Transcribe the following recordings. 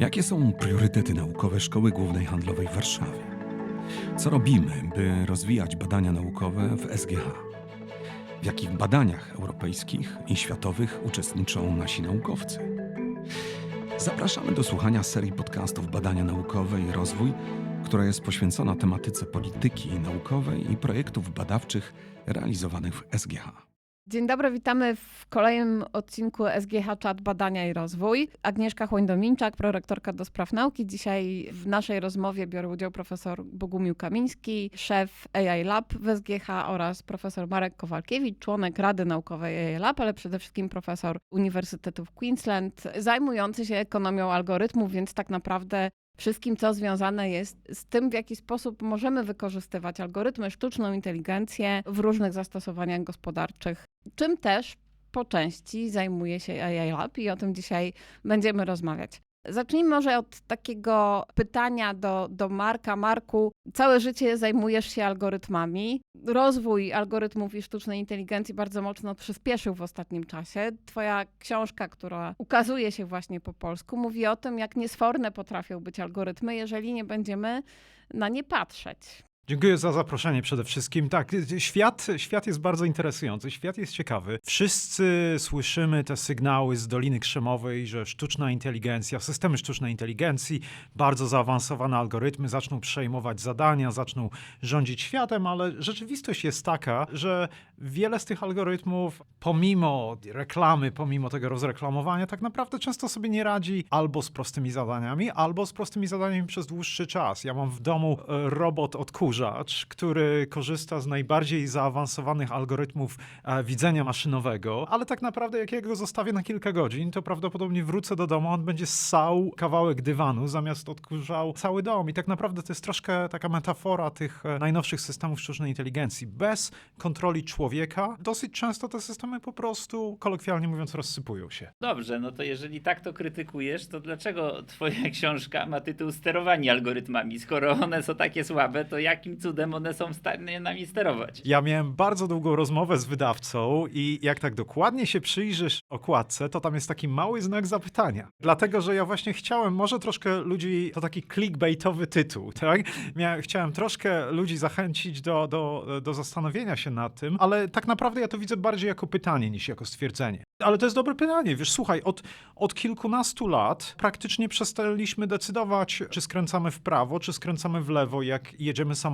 Jakie są priorytety naukowe Szkoły Głównej Handlowej w Warszawie? Co robimy, by rozwijać badania naukowe w SGH? W jakich badaniach europejskich i światowych uczestniczą nasi naukowcy? Zapraszamy do słuchania serii podcastów Badania Naukowe i Rozwój, która jest poświęcona tematyce polityki naukowej i projektów badawczych realizowanych w SGH. Dzień dobry, witamy w kolejnym odcinku SGH Chat Badania i Rozwój. Agnieszka Chłoń-Dominczak, prorektorka do spraw nauki. Dzisiaj w naszej rozmowie biorą udział profesor Bogumił Kamiński, szef AI Lab w SGH oraz profesor Marek Kowalkiewicz, członek Rady Naukowej AI Lab, ale przede wszystkim profesor Uniwersytetu w Queensland, zajmujący się ekonomią algorytmów, więc tak naprawdę wszystkim, co związane jest z tym, w jaki sposób możemy wykorzystywać algorytmy, sztuczną inteligencję w różnych zastosowaniach gospodarczych, czym też po części zajmuje się AI Lab i o tym dzisiaj będziemy rozmawiać. Zacznijmy może od takiego pytania do, do Marka. Marku, całe życie zajmujesz się algorytmami. Rozwój algorytmów i sztucznej inteligencji bardzo mocno przyspieszył w ostatnim czasie. Twoja książka, która ukazuje się właśnie po polsku, mówi o tym, jak niesforne potrafią być algorytmy, jeżeli nie będziemy na nie patrzeć. Dziękuję za zaproszenie przede wszystkim. Tak, świat, świat jest bardzo interesujący, świat jest ciekawy. Wszyscy słyszymy te sygnały z Doliny Krzemowej, że sztuczna inteligencja, systemy sztucznej inteligencji, bardzo zaawansowane algorytmy zaczną przejmować zadania, zaczną rządzić światem, ale rzeczywistość jest taka, że wiele z tych algorytmów, pomimo reklamy, pomimo tego rozreklamowania, tak naprawdę często sobie nie radzi albo z prostymi zadaniami, albo z prostymi zadaniami przez dłuższy czas. Ja mam w domu e, robot odkurzacz, który korzysta z najbardziej zaawansowanych algorytmów e, widzenia maszynowego, ale tak naprawdę jak ja go zostawię na kilka godzin, to prawdopodobnie wrócę do domu, on będzie ssał kawałek dywanu zamiast odkurzał cały dom. I tak naprawdę to jest troszkę taka metafora tych e, najnowszych systemów sztucznej inteligencji. Bez kontroli człowieka dosyć często te systemy po prostu, kolokwialnie mówiąc, rozsypują się. Dobrze, no to jeżeli tak to krytykujesz, to dlaczego twoja książka ma tytuł Sterowanie algorytmami? Skoro one są takie słabe, to jakim cudem one są w stanie nami sterować? Ja miałem bardzo długą rozmowę z wydawcą i jak tak dokładnie się przyjrzysz okładce, to tam jest taki mały znak zapytania. Dlatego, że ja właśnie chciałem, może troszkę ludzi, to taki clickbaitowy tytuł, tak? Miałem, chciałem troszkę ludzi zachęcić do, do, do zastanowienia się nad tym, ale tak naprawdę ja to widzę bardziej jako pytanie niż jako stwierdzenie. Ale to jest dobre pytanie, wiesz, słuchaj, od, od kilkunastu lat praktycznie przestaliśmy decydować, czy skręcamy w prawo, czy skręcamy w lewo, jak jedziemy samochodem,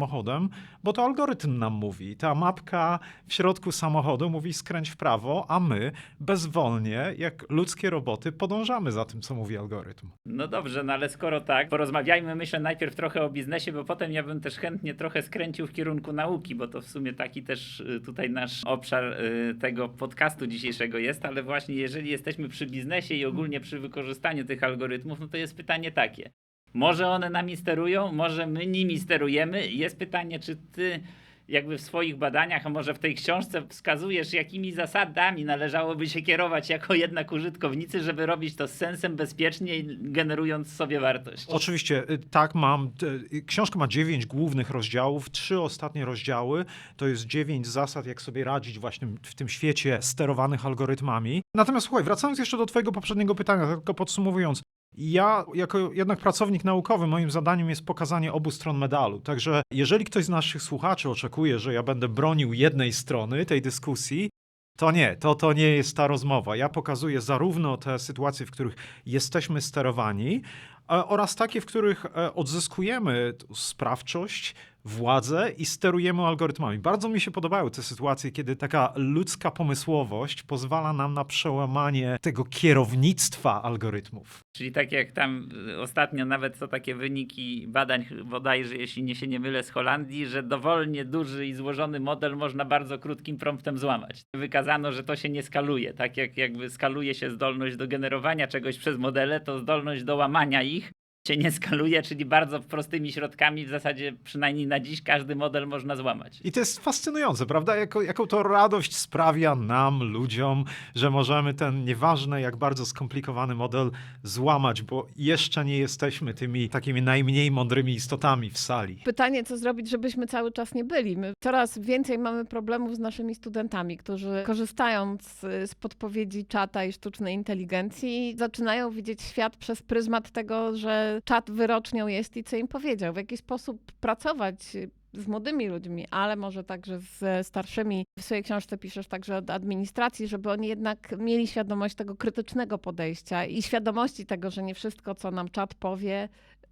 bo to algorytm nam mówi. Ta mapka w środku samochodu mówi skręć w prawo, a my bezwolnie, jak ludzkie roboty, podążamy za tym, co mówi algorytm. No dobrze, no ale skoro tak, porozmawiajmy myślę najpierw trochę o biznesie, bo potem ja bym też chętnie trochę skręcił w kierunku nauki, bo to w sumie taki też y, tutaj nasz obszar y, tego podcastu dzisiejszego jest, ale właśnie jeżeli jesteśmy przy biznesie i ogólnie przy wykorzystaniu tych algorytmów, no to jest pytanie takie. Może one nami sterują, może my nimi sterujemy. Jest pytanie, czy ty jakby w swoich badaniach, a może w tej książce wskazujesz, jakimi zasadami należałoby się kierować jako jednak użytkownicy, żeby robić to z sensem, bezpiecznie i generując sobie wartość. Oczywiście, y, tak, mam. y, Książka ma dziewięć głównych rozdziałów, trzy ostatnie rozdziały. To jest dziewięć zasad, jak sobie radzić właśnie w tym świecie sterowanych algorytmami. Natomiast słuchaj, wracając jeszcze do Twojego poprzedniego pytania, tylko podsumowując. Ja, jako jednak pracownik naukowy, moim zadaniem jest pokazanie obu stron medalu. Także jeżeli ktoś z naszych słuchaczy oczekuje, że ja będę bronił jednej strony tej dyskusji, to nie, to, to nie jest ta rozmowa. Ja pokazuję zarówno te sytuacje, w których jesteśmy sterowani, e, oraz takie, w których e, odzyskujemy sprawczość, władzę i sterujemy algorytmami. Bardzo mi się podobały te sytuacje, kiedy taka ludzka pomysłowość pozwala nam na przełamanie tego kierownictwa algorytmów. Czyli tak jak tam y, ostatnio nawet są takie wyniki badań, bodajże jeśli nie się nie mylę, z Holandii, że dowolnie duży i złożony model można bardzo krótkim promptem złamać. Wykazano, że to się nie skaluje. Tak jak jakby skaluje się zdolność do generowania czegoś przez modele, to zdolność do łamania ich się nie skaluje, czyli bardzo prostymi środkami w zasadzie przynajmniej na dziś każdy model można złamać. I to jest fascynujące, prawda? Jako, jaką to radość sprawia nam, ludziom, że możemy ten nieważny, jak bardzo skomplikowany model złamać, bo jeszcze nie jesteśmy tymi takimi najmniej mądrymi istotami w sali. Pytanie, co zrobić, żebyśmy cały czas nie byli. My coraz więcej mamy problemów z naszymi studentami, którzy korzystając z podpowiedzi czata i sztucznej inteligencji, zaczynają widzieć świat przez pryzmat tego, że czat wyrocznią jest i co im powiedział. W jaki sposób pracować z młodymi ludźmi, ale może także z starszymi. W swojej książce piszesz także o administracji, żeby oni jednak mieli świadomość tego krytycznego podejścia i świadomości tego, że nie wszystko, co nam czat powie,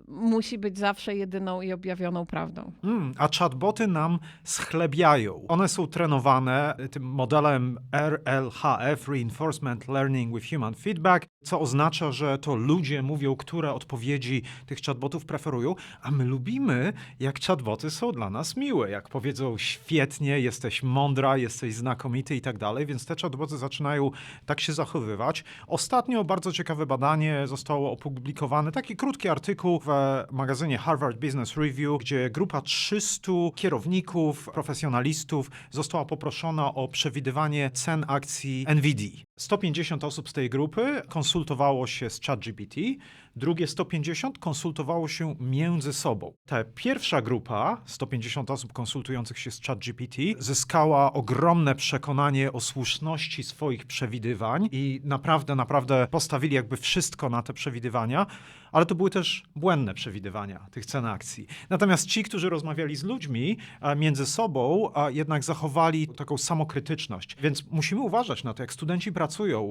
musi być zawsze jedyną i objawioną prawdą. Mm, a chatboty nam schlebiają. One są trenowane tym modelem RLHF, Reinforcement Learning with Human Feedback, co oznacza, że to ludzie mówią, które odpowiedzi tych chatbotów preferują, a my lubimy, jak chatboty są dla nas miłe, jak powiedzą świetnie, jesteś mądra, jesteś znakomity i tak dalej, więc te chatboty zaczynają tak się zachowywać. Ostatnio bardzo ciekawe badanie zostało opublikowane, taki krótki artykuł w magazynie Harvard Business Review, gdzie grupa 300 kierowników, profesjonalistów została poproszona o przewidywanie cen akcji NVIDIA. 150 osób z tej grupy konsultowało się z ChatGPT, drugie 150 konsultowało się między sobą. Ta pierwsza grupa, 150 osób konsultujących się z ChatGPT, zyskała ogromne przekonanie o słuszności swoich przewidywań i naprawdę, naprawdę postawili jakby wszystko na te przewidywania, ale to były też błędne przewidywania tych cen akcji. Natomiast ci, którzy rozmawiali z ludźmi a między sobą, a jednak zachowali taką samokrytyczność. Więc musimy uważać na to, jak studenci pracują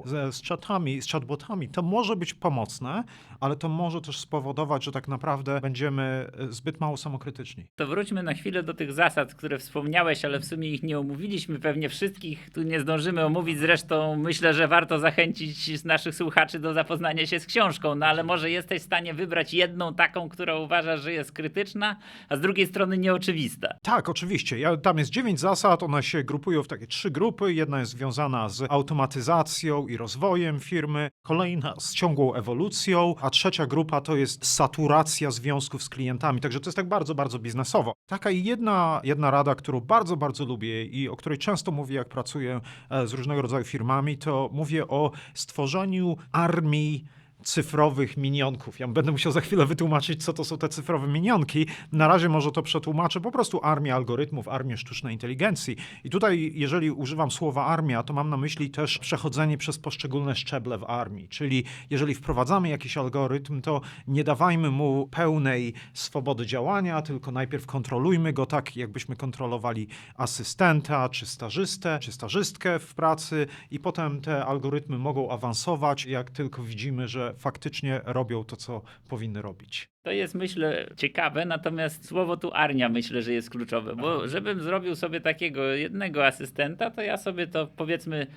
ze, z chatami, z chatbotami, to może być pomocne, ale to może też spowodować, że tak naprawdę będziemy e, zbyt mało samokrytyczni. To wróćmy na chwilę do tych zasad, które wspomniałeś, ale w sumie ich nie omówiliśmy. Pewnie wszystkich tu nie zdążymy omówić. Zresztą myślę, że warto zachęcić naszych słuchaczy do zapoznania się z książką. No ale może jesteś w stanie wybrać jedną taką, która uważasz, że jest krytyczna, a z drugiej strony nieoczywista. Tak, oczywiście. Ja, tam jest dziewięć zasad, one się grupują w takie trzy grupy. Jedna jest związana z automatyzacją i rozwojem firmy, kolejna z ciągłą ewolucją, a trzecia grupa to jest saturacja związków z klientami. Także to jest tak bardzo, bardzo biznesowo. Taka jedna, jedna rada, którą bardzo, bardzo lubię i o której często mówię, jak pracuję e, z różnego rodzaju firmami, to mówię o stworzeniu armii cyfrowych minionków. Ja będę musiał za chwilę wytłumaczyć, co to są te cyfrowe minionki. Na razie może to przetłumaczę po prostu armię algorytmów, armię sztucznej inteligencji. I tutaj, jeżeli używam słowa armia, to mam na myśli też przechodzenie przez poszczególne szczeble w armii. Czyli jeżeli wprowadzamy jakiś algorytm, to nie dawajmy mu pełnej swobody działania, tylko najpierw kontrolujmy go tak, jakbyśmy kontrolowali asystenta, czy stażystę, czy stażystkę w pracy i potem te algorytmy mogą awansować, jak tylko widzimy, że faktycznie robią to, co powinny robić. To jest, myślę, ciekawe, natomiast słowo tu arnia myślę, że jest kluczowe, bo żebym zrobił sobie takiego jednego asystenta, to ja sobie to powiedzmy.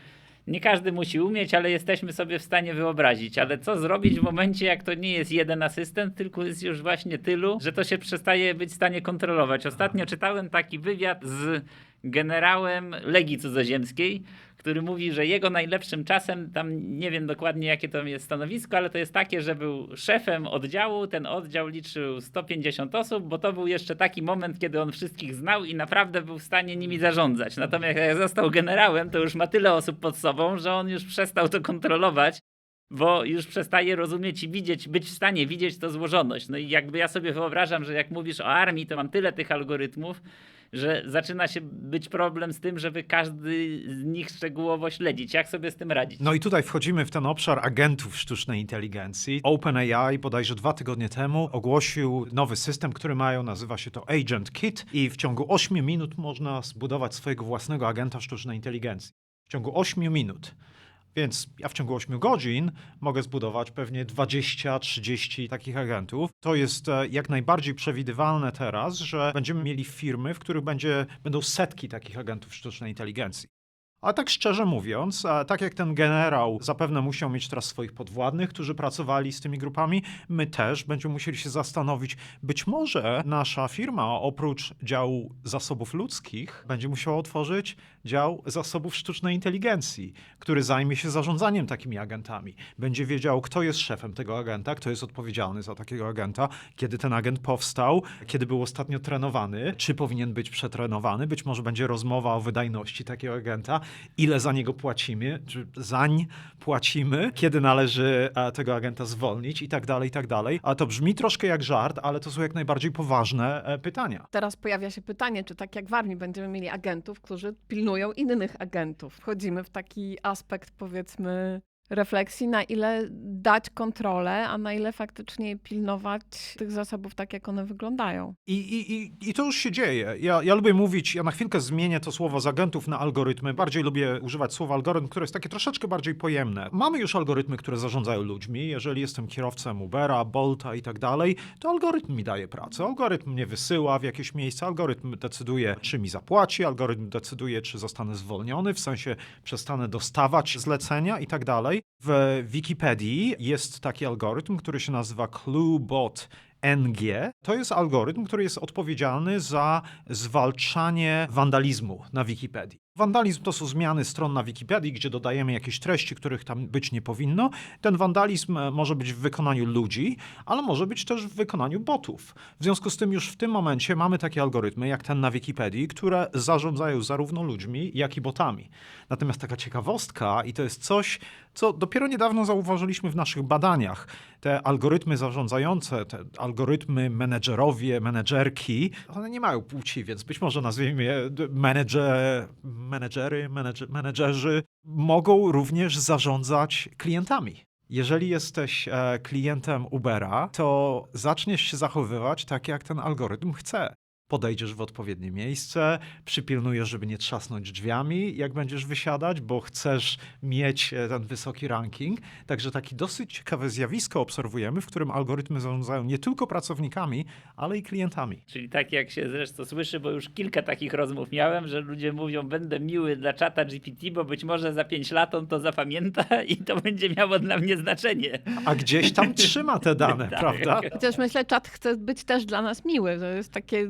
Nie każdy musi umieć, ale jesteśmy sobie w stanie wyobrazić. Ale co zrobić w momencie, jak to nie jest jeden asystent, tylko jest już właśnie tylu, że to się przestaje być w stanie kontrolować. Ostatnio czytałem taki wywiad z generałem Legii Cudzoziemskiej, który mówi, że jego najlepszym czasem, tam nie wiem dokładnie jakie to jest stanowisko, ale to jest takie, że był szefem oddziału, ten oddział liczył 150 osób, bo to był jeszcze taki moment, kiedy on wszystkich znał i naprawdę był w stanie nimi zarządzać. Natomiast jak został generałem, to już ma tyle osób pod sobą, że on już przestał to kontrolować. Bo już przestaje rozumieć i widzieć, być w stanie widzieć to złożoność. No i jakby ja sobie wyobrażam, że jak mówisz o armii, to mam tyle tych algorytmów, że zaczyna się być problem z tym, żeby każdy z nich szczegółowo śledzić. Jak sobie z tym radzić? No i tutaj wchodzimy w ten obszar agentów sztucznej inteligencji. OpenAI bodajże dwa tygodnie temu ogłosił nowy system, który mają, nazywa się to Agent Kit i w ciągu 8 minut można zbudować swojego własnego agenta sztucznej inteligencji. W ciągu 8 minut. Więc ja w ciągu 8 godzin mogę zbudować pewnie 20-30 takich agentów. To jest e, jak najbardziej przewidywalne teraz, że będziemy mieli firmy, w których będzie, będą setki takich agentów sztucznej inteligencji. A tak szczerze mówiąc, tak jak ten generał zapewne musiał mieć teraz swoich podwładnych, którzy pracowali z tymi grupami, my też będziemy musieli się zastanowić, być może nasza firma oprócz działu zasobów ludzkich będzie musiała otworzyć dział zasobów sztucznej inteligencji, który zajmie się zarządzaniem takimi agentami. Będzie wiedział, kto jest szefem tego agenta, kto jest odpowiedzialny za takiego agenta, kiedy ten agent powstał, kiedy był ostatnio trenowany, czy powinien być przetrenowany. Być może będzie rozmowa o wydajności takiego agenta, ile za niego płacimy, czy zań płacimy, kiedy należy e, tego agenta zwolnić i tak dalej, i tak dalej. A to brzmi troszkę jak żart, ale to są jak najbardziej poważne e, pytania. Teraz pojawia się pytanie, czy tak jak w armii będziemy mieli agentów, którzy pilnują innych agentów. Wchodzimy w taki aspekt, powiedzmy, refleksji, na ile dać kontrolę, a na ile faktycznie pilnować tych zasobów tak, jak one wyglądają. I, i, i, to już się dzieje. Ja, ja lubię mówić, ja na chwilkę zmienię to słowo z agentów na algorytmy. Bardziej lubię używać słowa algorytm, które jest takie troszeczkę bardziej pojemne. Mamy już algorytmy, które zarządzają ludźmi. Jeżeli jestem kierowcą Ubera, Bolta i tak dalej, to algorytm mi daje pracę. Algorytm mnie wysyła w jakieś miejsce, algorytm decyduje, czy mi zapłaci, algorytm decyduje, czy zostanę zwolniony, w sensie przestanę dostawać zlecenia i tak dalej. W Wikipedii jest taki algorytm, który się nazywa ClueBot NG. To jest algorytm, który jest odpowiedzialny za zwalczanie wandalizmu na Wikipedii. Wandalizm to są zmiany stron na Wikipedii, gdzie dodajemy jakieś treści, których tam być nie powinno. Ten wandalizm e, może być w wykonaniu ludzi, ale może być też w wykonaniu botów. W związku z tym już w tym momencie mamy takie algorytmy, jak ten na Wikipedii, które zarządzają zarówno ludźmi, jak i botami. Natomiast taka ciekawostka, i to jest coś, co dopiero niedawno zauważyliśmy w naszych badaniach. Te algorytmy zarządzające, te algorytmy menedżerowie, menedżerki, one nie mają płci, więc być może nazwijmy je d- menedże, menedżery, menedż, menedżerzy, mogą również zarządzać klientami. Jeżeli jesteś e, klientem Ubera, to zaczniesz się zachowywać tak, jak ten algorytm chce. Podejdziesz w odpowiednie miejsce, przypilnujesz, żeby nie trzasnąć drzwiami, jak będziesz wysiadać, bo chcesz mieć e, ten wysoki ranking. Także takie dosyć ciekawe zjawisko obserwujemy, w którym algorytmy zarządzają nie tylko pracownikami, ale i klientami. Czyli tak jak się zresztą słyszy, bo już kilka takich rozmów miałem, że ludzie mówią, będę miły dla czata GPT, bo być może za 5 lat on to zapamięta i to będzie miało dla mnie znaczenie. A gdzieś tam trzyma te dane, Tak. prawda? Chociaż myślę, czat chce być też dla nas miły. To jest takie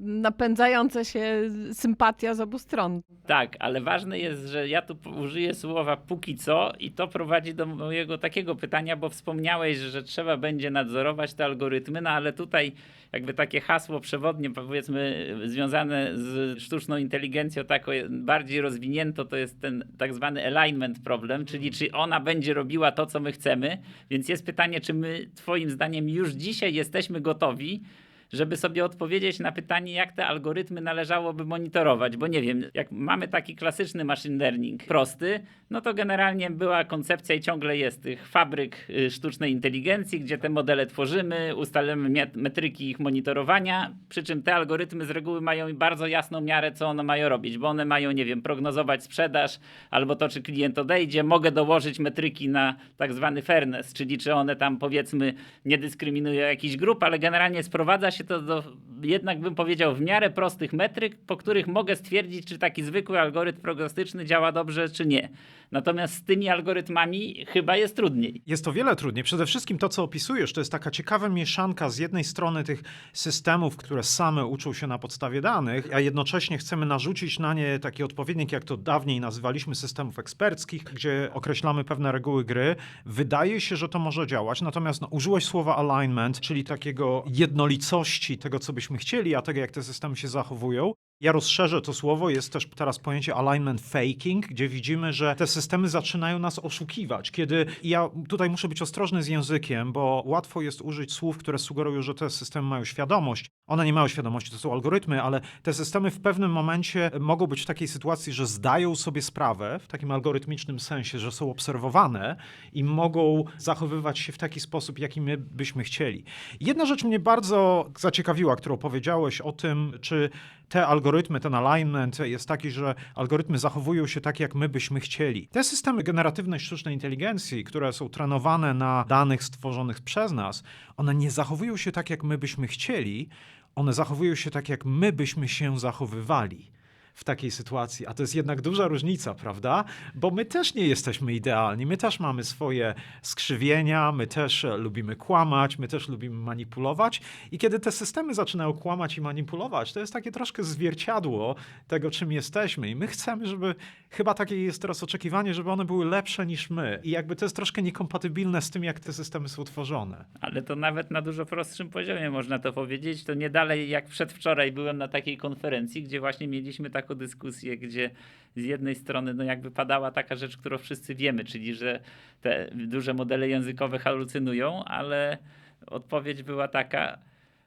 napędzające się sympatia z obu stron. Tak, ale ważne jest, że ja tu użyję słowa póki co i to prowadzi do mojego takiego pytania, bo wspomniałeś, że trzeba będzie nadzorować te algorytmy, no ale tutaj jakby takie hasło przewodnie, powiedzmy, związane z sztuczną inteligencją, taką bardziej rozwinięto, to jest ten tak zwany alignment problem, czyli czy ona będzie robiła to, co my chcemy. Więc jest pytanie, czy my, Twoim zdaniem, już dzisiaj jesteśmy gotowi żeby sobie odpowiedzieć na pytanie, jak te algorytmy należałoby monitorować. Bo nie wiem, jak mamy taki klasyczny machine learning prosty, no to generalnie była koncepcja i ciągle jest tych fabryk y, sztucznej inteligencji, gdzie te modele tworzymy, ustalamy met- metryki ich monitorowania, przy czym te algorytmy z reguły mają bardzo jasną miarę, co one mają robić, bo one mają, nie wiem, prognozować sprzedaż albo to, czy klient odejdzie. Mogę dołożyć metryki na tak zwany fairness, czyli czy one tam powiedzmy nie dyskryminują jakichś grup, ale generalnie sprowadza się to do, jednak bym powiedział, w miarę prostych metryk, po których mogę stwierdzić, czy taki zwykły algorytm prognostyczny działa dobrze, czy nie. Natomiast z tymi algorytmami chyba jest trudniej. Jest to wiele trudniej. Przede wszystkim to, co opisujesz, to jest taka ciekawa mieszanka z jednej strony tych systemów, które same uczą się na podstawie danych, a jednocześnie chcemy narzucić na nie taki odpowiednik, jak to dawniej nazywaliśmy systemów eksperckich, gdzie określamy pewne reguły gry. Wydaje się, że to może działać, natomiast no, użyłeś słowa alignment, czyli takiego jednolicości tego, co byśmy chcieli, a tego, jak te systemy się zachowują. Ja rozszerzę to słowo, jest też teraz pojęcie alignment faking, gdzie widzimy, że te systemy zaczynają nas oszukiwać. Kiedy ja tutaj muszę być ostrożny z językiem, bo łatwo jest użyć słów, które sugerują, że te systemy mają świadomość. One nie mają świadomości, to są algorytmy, ale te systemy w pewnym momencie mogą być w takiej sytuacji, że zdają sobie sprawę w takim algorytmicznym sensie, że są obserwowane i mogą zachowywać się w taki sposób, jaki my byśmy chcieli. Jedna rzecz mnie bardzo zaciekawiła, którą powiedziałeś o tym, czy te algorytmy, ten alignment jest taki, że algorytmy zachowują się tak, jak my byśmy chcieli. Te systemy generatywnej sztucznej inteligencji, które są trenowane na danych stworzonych przez nas, one nie zachowują się tak, jak my byśmy chcieli, one zachowują się tak, jak my byśmy się zachowywali. W takiej sytuacji, a to jest jednak duża różnica, prawda? Bo my też nie jesteśmy idealni, my też mamy swoje skrzywienia, my też e, lubimy kłamać, my też lubimy manipulować i kiedy te systemy zaczynają kłamać i manipulować, to jest takie troszkę zwierciadło tego, czym jesteśmy i my chcemy, żeby, chyba takie jest teraz oczekiwanie, żeby one były lepsze niż my i jakby to jest troszkę niekompatybilne z tym, jak te systemy są tworzone. Ale to nawet na dużo prostszym poziomie można to powiedzieć. To nie dalej jak przedwczoraj byłem na takiej konferencji, gdzie właśnie mieliśmy taką dyskusję, gdzie z jednej strony no jakby padała taka rzecz, którą wszyscy wiemy, czyli że te duże modele językowe halucynują, ale odpowiedź była taka,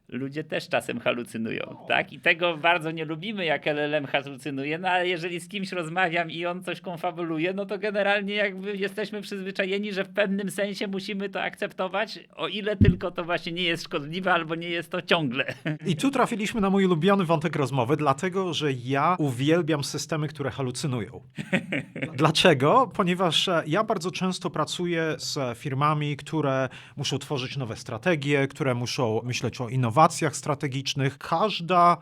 ludzie też czasem halucynują, tak? I tego bardzo nie lubimy, jak LLM halucynuje, no ale jeżeli z kimś rozmawiam i on coś konfabuluje, no to generalnie jakby jesteśmy przyzwyczajeni, że w pewnym sensie musimy to akceptować, o ile tylko to właśnie nie jest szkodliwe albo nie jest to ciągle. I tu trafiliśmy na mój ulubiony wątek rozmowy, dlatego że ja uwielbiam systemy, które halucynują. Dlaczego? Ponieważ e, ja bardzo często pracuję z firmami, które muszą tworzyć nowe strategie, które muszą myśleć o innowacjach strategicznych. Każda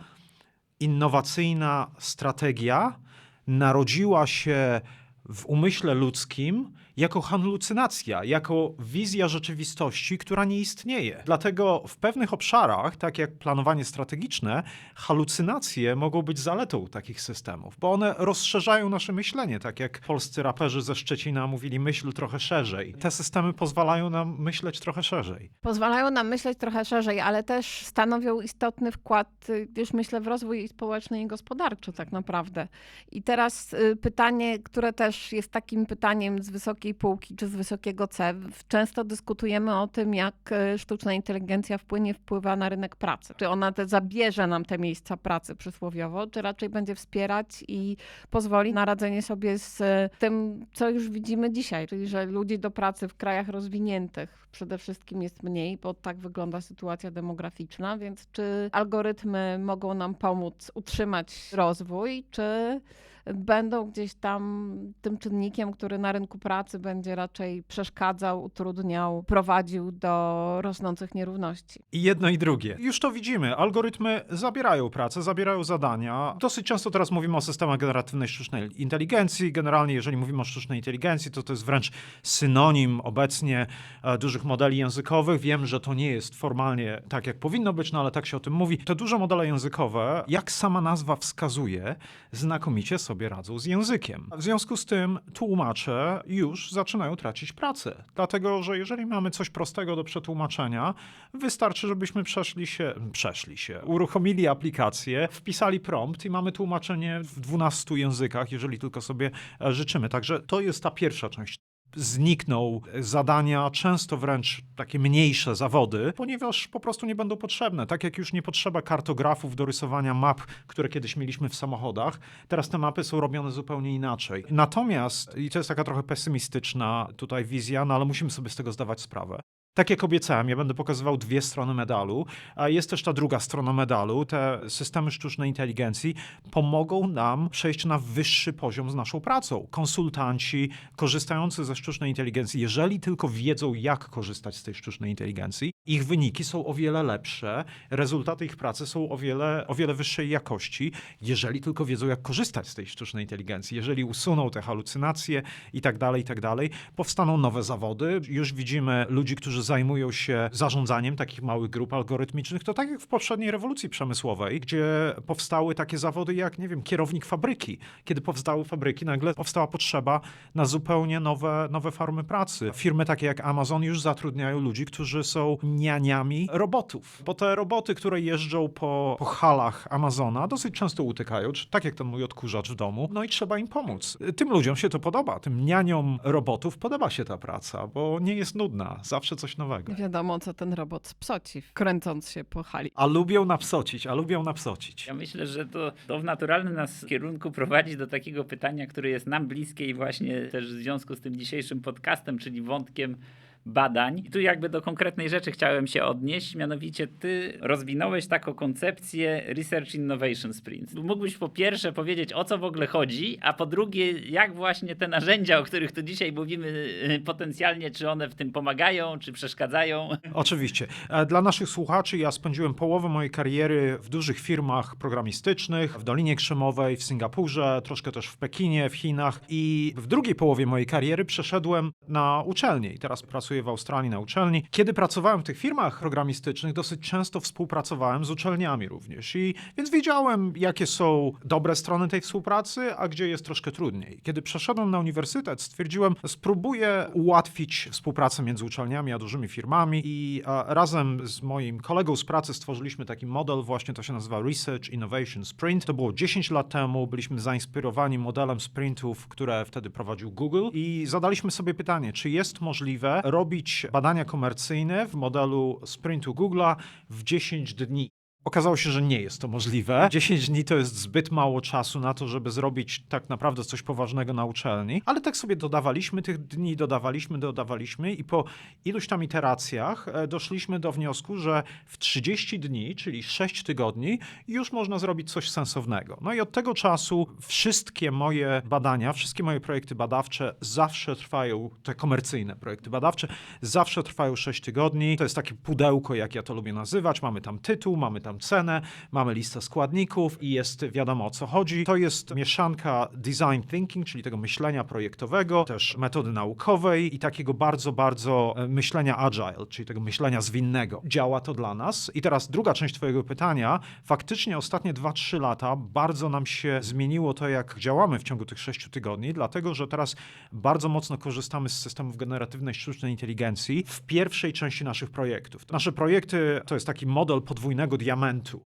innowacyjna strategia narodziła się w umyśle ludzkim jako halucynacja, jako wizja rzeczywistości, która nie istnieje. Dlatego w pewnych obszarach, tak jak planowanie strategiczne, halucynacje mogą być zaletą takich systemów, bo one rozszerzają nasze myślenie, tak jak polscy raperzy ze Szczecina mówili, myśl trochę szerzej. Te systemy pozwalają nam myśleć trochę szerzej. Pozwalają nam myśleć trochę szerzej, ale też stanowią istotny wkład, y, już myślę, w rozwój społeczny i gospodarczy tak naprawdę. I teraz y, pytanie, które też jest takim pytaniem z wysokiej półki czy z wysokiego C. Często dyskutujemy o tym, jak y, sztuczna inteligencja wpłynie, wpływa na rynek pracy. Czy ona te, zabierze nam te miejsca pracy przysłowiowo, czy raczej będzie wspierać i pozwoli na radzenie sobie z y, tym, co już widzimy dzisiaj, czyli że ludzi do pracy w krajach rozwiniętych przede wszystkim jest mniej, bo tak wygląda sytuacja demograficzna, więc czy algorytmy mogą nam pomóc utrzymać rozwój, czy będą gdzieś tam tym czynnikiem, który na rynku pracy będzie raczej przeszkadzał, utrudniał, prowadził do rosnących nierówności. I jedno i drugie. Już to widzimy. Algorytmy zabierają pracę, zabierają zadania. Dosyć często teraz mówimy o systemach generatywnej sztucznej inteligencji. Generalnie, jeżeli mówimy o sztucznej inteligencji, to to jest wręcz synonim obecnie e, dużych modeli językowych. Wiem, że to nie jest formalnie tak, jak powinno być, no ale tak się o tym mówi. Te duże modele językowe, jak sama nazwa wskazuje, znakomicie sobie radzą z językiem. W związku z tym tłumacze już zaczynają tracić pracę. Dlatego, że jeżeli mamy coś prostego do przetłumaczenia, wystarczy, żebyśmy przeszli się, przeszli się, uruchomili aplikację, wpisali prompt i mamy tłumaczenie w 12 językach, jeżeli tylko sobie życzymy. Także to jest ta pierwsza część znikną zadania, często wręcz takie mniejsze zawody, ponieważ po prostu nie będą potrzebne. Tak jak już nie potrzeba kartografów do rysowania map, które kiedyś mieliśmy w samochodach, teraz te mapy są robione zupełnie inaczej. Natomiast, i to jest taka trochę pesymistyczna tutaj wizja, no ale musimy sobie z tego zdawać sprawę. Tak jak obiecałem, ja będę pokazywał dwie strony medalu, a jest też ta druga strona medalu. Te systemy sztucznej inteligencji pomogą nam przejść na wyższy poziom z naszą pracą. Konsultanci korzystający ze sztucznej inteligencji, jeżeli tylko wiedzą, jak korzystać z tej sztucznej inteligencji, ich wyniki są o wiele lepsze, rezultaty ich pracy są o wiele, o wiele wyższej jakości, jeżeli tylko wiedzą, jak korzystać z tej sztucznej inteligencji. Jeżeli usuną te halucynacje i tak dalej, i tak dalej, powstaną nowe zawody. Już widzimy ludzi, którzy zajmują się zarządzaniem takich małych grup algorytmicznych. To tak jak w poprzedniej rewolucji przemysłowej, gdzie powstały takie zawody jak, nie wiem, kierownik fabryki. Kiedy powstały fabryki, nagle powstała potrzeba na zupełnie nowe, nowe formy pracy. Firmy takie jak Amazon już zatrudniają ludzi, którzy są nianiami robotów. Bo te roboty, które jeżdżą po, po halach Amazona, dosyć często utykają, czy tak jak ten mój odkurzacz w domu, no i trzeba im pomóc. Tym ludziom się to podoba. Tym nianiom robotów podoba się ta praca, bo nie jest nudna. Zawsze coś nowego. Wiadomo, co ten robot spsoci, kręcąc się po hali. A lubią napsocić, a lubią napsocić. Ja myślę, że to, to w naturalnym nas kierunku prowadzi do takiego pytania, które jest nam bliskie i właśnie też w związku z tym dzisiejszym podcastem, czyli wątkiem badań. I tu jakby do konkretnej rzeczy chciałem się odnieść, mianowicie ty rozwinąłeś taką koncepcję Research Innovation Sprint. Mógłbyś po pierwsze powiedzieć, o co w ogóle chodzi, a po drugie, jak właśnie te narzędzia, o których tu dzisiaj mówimy, y, potencjalnie, czy one w tym pomagają, czy przeszkadzają? Oczywiście. E, Dla naszych słuchaczy ja spędziłem połowę mojej kariery w dużych firmach programistycznych, w Dolinie Krzemowej, w Singapurze, troszkę też w Pekinie, w Chinach i w drugiej połowie mojej kariery przeszedłem na uczelnię i teraz pracuję w Australii na uczelni. Kiedy pracowałem w tych firmach programistycznych, dosyć często współpracowałem z uczelniami również i więc wiedziałem, jakie są dobre strony tej współpracy, a gdzie jest troszkę trudniej. Kiedy przeszedłem na uniwersytet, stwierdziłem, spróbuję ułatwić współpracę między uczelniami a dużymi firmami i a, razem z moim kolegą z pracy stworzyliśmy taki model, właśnie to się nazywa Research Innovation Sprint. To było 10 lat temu, byliśmy zainspirowani modelem sprintów, które wtedy prowadził Google i zadaliśmy sobie pytanie, czy jest możliwe robić badania komercyjne w modelu sprintu Google'a w 10 dni. Okazało się, że nie jest to możliwe. 10 dni to jest zbyt mało czasu na to, żeby zrobić tak naprawdę coś poważnego na uczelni, ale tak sobie dodawaliśmy tych dni, dodawaliśmy, dodawaliśmy i po iluś tam iteracjach e, doszliśmy do wniosku, że w 30 dni, czyli 6 tygodni, już można zrobić coś sensownego. No i od tego czasu wszystkie moje badania, wszystkie moje projekty badawcze zawsze trwają, te komercyjne projekty badawcze, zawsze trwają 6 tygodni. To jest takie pudełko, jak ja to lubię nazywać. Mamy tam tytuł, mamy tam cenę, mamy listę składników i jest wiadomo o co chodzi. To jest mieszanka design thinking, czyli tego myślenia projektowego, też metody naukowej i takiego bardzo, bardzo e, myślenia agile, czyli tego myślenia zwinnego. Działa to dla nas. I teraz druga część Twojego pytania. Faktycznie ostatnie 2-3 lata bardzo nam się zmieniło to, jak działamy w ciągu tych 6 tygodni, dlatego że teraz bardzo mocno korzystamy z systemów generatywnej sztucznej inteligencji w pierwszej części naszych projektów. Nasze projekty to jest taki model podwójnego diamentu.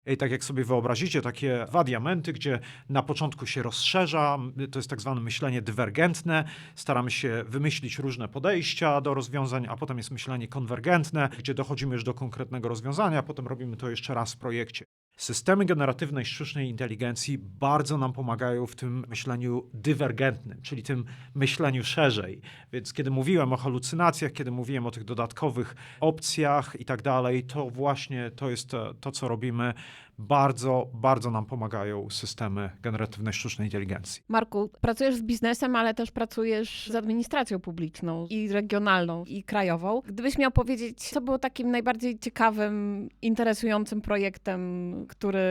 I tak jak sobie wyobrazicie, takie dwa diamenty, gdzie na początku się rozszerza, to jest tak zwane myślenie dywergentne, staramy się wymyślić różne podejścia do rozwiązań, a potem jest myślenie konwergentne, gdzie dochodzimy już do konkretnego rozwiązania, potem robimy to jeszcze raz w projekcie. Systemy generatywnej sztucznej inteligencji bardzo nam pomagają w tym myśleniu dywergentnym, czyli tym myśleniu szerzej. Więc kiedy mówiłem o halucynacjach, kiedy mówiłem o tych dodatkowych opcjach i tak dalej, to właśnie to jest e, to, co robimy. Bardzo, bardzo nam pomagają systemy generatywnej sztucznej inteligencji. Marku, pracujesz z biznesem, ale też pracujesz z administracją publiczną i regionalną, i krajową. Gdybyś miał powiedzieć, co było takim najbardziej ciekawym, interesującym projektem, który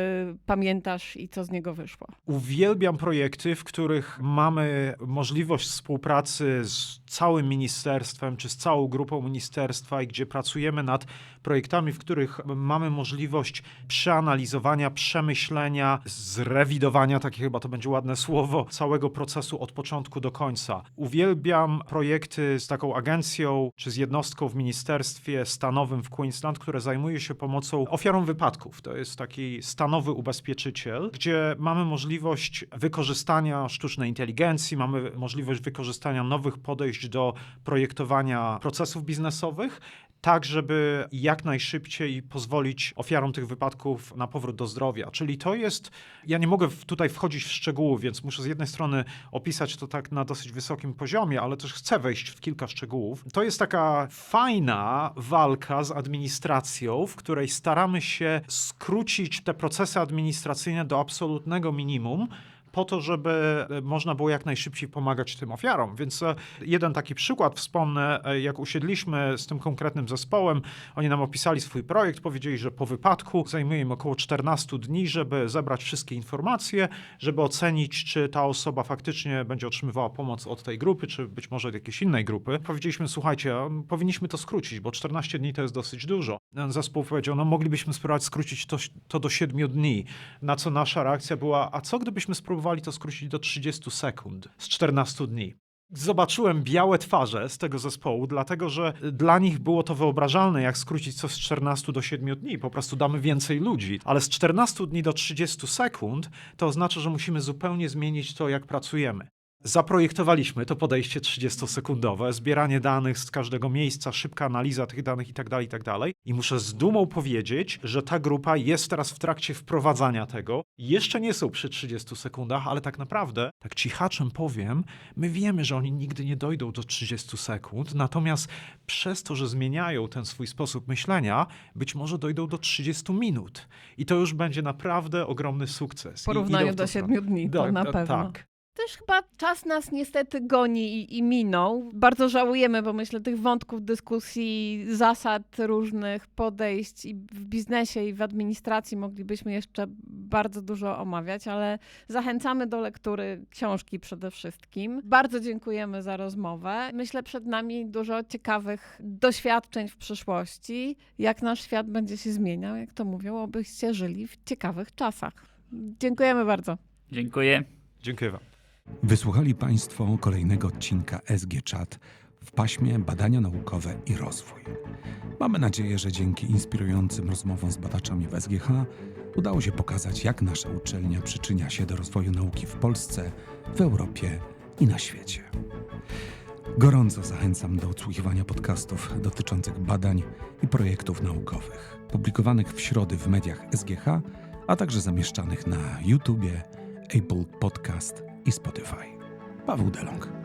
pamiętasz i co z niego wyszło? Uwielbiam projekty, w których mamy możliwość współpracy z całym ministerstwem czy z całą grupą ministerstwa i gdzie pracujemy nad projektami, w których mamy możliwość przeanalizowania, przemyślenia, zrewidowania, takie chyba to będzie ładne słowo, całego procesu od początku do końca. Uwielbiam projekty z taką agencją czy z jednostką w ministerstwie stanowym w Queensland, które zajmuje się pomocą ofiarom wypadków. To jest taki stanowy ubezpieczyciel, gdzie mamy możliwość wykorzystania sztucznej inteligencji, mamy możliwość wykorzystania nowych podejść do projektowania procesów biznesowych, tak, żeby jak najszybciej pozwolić ofiarom tych wypadków na powrót do zdrowia. Czyli to jest, ja nie mogę tutaj wchodzić w szczegóły, więc muszę z jednej strony opisać to tak na dosyć wysokim poziomie, ale też chcę wejść w kilka szczegółów. To jest taka fajna walka z administracją, w której staramy się skrócić te procesy administracyjne do absolutnego minimum po to, żeby e, można było jak najszybciej pomagać tym ofiarom. Więc e, jeden taki przykład wspomnę, e, jak usiedliśmy z tym konkretnym zespołem, oni nam opisali swój projekt, powiedzieli, że po wypadku zajmuje im około 14 dni, żeby zebrać wszystkie informacje, żeby ocenić, czy ta osoba faktycznie będzie otrzymywała pomoc od tej grupy, czy być może od jakiejś innej grupy. Powiedzieliśmy, słuchajcie, powinniśmy to skrócić, bo 14 dni to jest dosyć dużo. Zespół powiedział, no moglibyśmy spróbować skrócić to, to do 7 dni. Na co nasza reakcja była, a co gdybyśmy spróbowali to skrócić do 30 sekund z 14 dni? Zobaczyłem białe twarze z tego zespołu, dlatego że dla nich było to wyobrażalne, jak skrócić coś z 14 do 7 dni. Po prostu damy więcej ludzi. Ale z 14 dni do 30 sekund to oznacza, że musimy zupełnie zmienić to, jak pracujemy. Zaprojektowaliśmy to podejście 30-sekundowe, zbieranie danych z każdego miejsca, szybka analiza tych danych itd., itd. I muszę z dumą powiedzieć, że ta grupa jest teraz w trakcie wprowadzania tego. Jeszcze nie są przy 30 sekundach, ale tak naprawdę, tak cichaczem powiem, my wiemy, że oni nigdy nie dojdą do 30 sekund, natomiast przez to, że zmieniają ten swój sposób myślenia, być może dojdą do 30 minut. I to już będzie naprawdę ogromny sukces. W porównaniu do tą stronę. siedmiu dni, to Tak, na tak, pewno. Tak. Też chyba czas nas niestety goni i, i minął. Bardzo żałujemy, bo myślę, tych wątków dyskusji, zasad różnych podejść i w biznesie, i w administracji moglibyśmy jeszcze bardzo dużo omawiać, ale zachęcamy do lektury książki przede wszystkim. Bardzo dziękujemy za rozmowę. Myślę, przed nami dużo ciekawych doświadczeń w przyszłości, jak nasz świat będzie się zmieniał, jak to mówią, obyście żyli w ciekawych czasach. Dziękujemy bardzo. Dziękuję. Dziękuję Wam. Wysłuchali Państwo kolejnego odcinka SG Chat w paśmie Badania Naukowe i Rozwój. Mamy nadzieję, że dzięki inspirującym rozmowom z badaczami w SGH udało się pokazać, jak nasza uczelnia przyczynia się do rozwoju nauki w Polsce, w Europie i na świecie. Gorąco zachęcam do odsłuchiwania podcastów dotyczących badań i projektów naukowych, publikowanych w środy w mediach SGH, a także zamieszczanych na YouTubie, Apple Podcast i Spotify. Paweł Delong.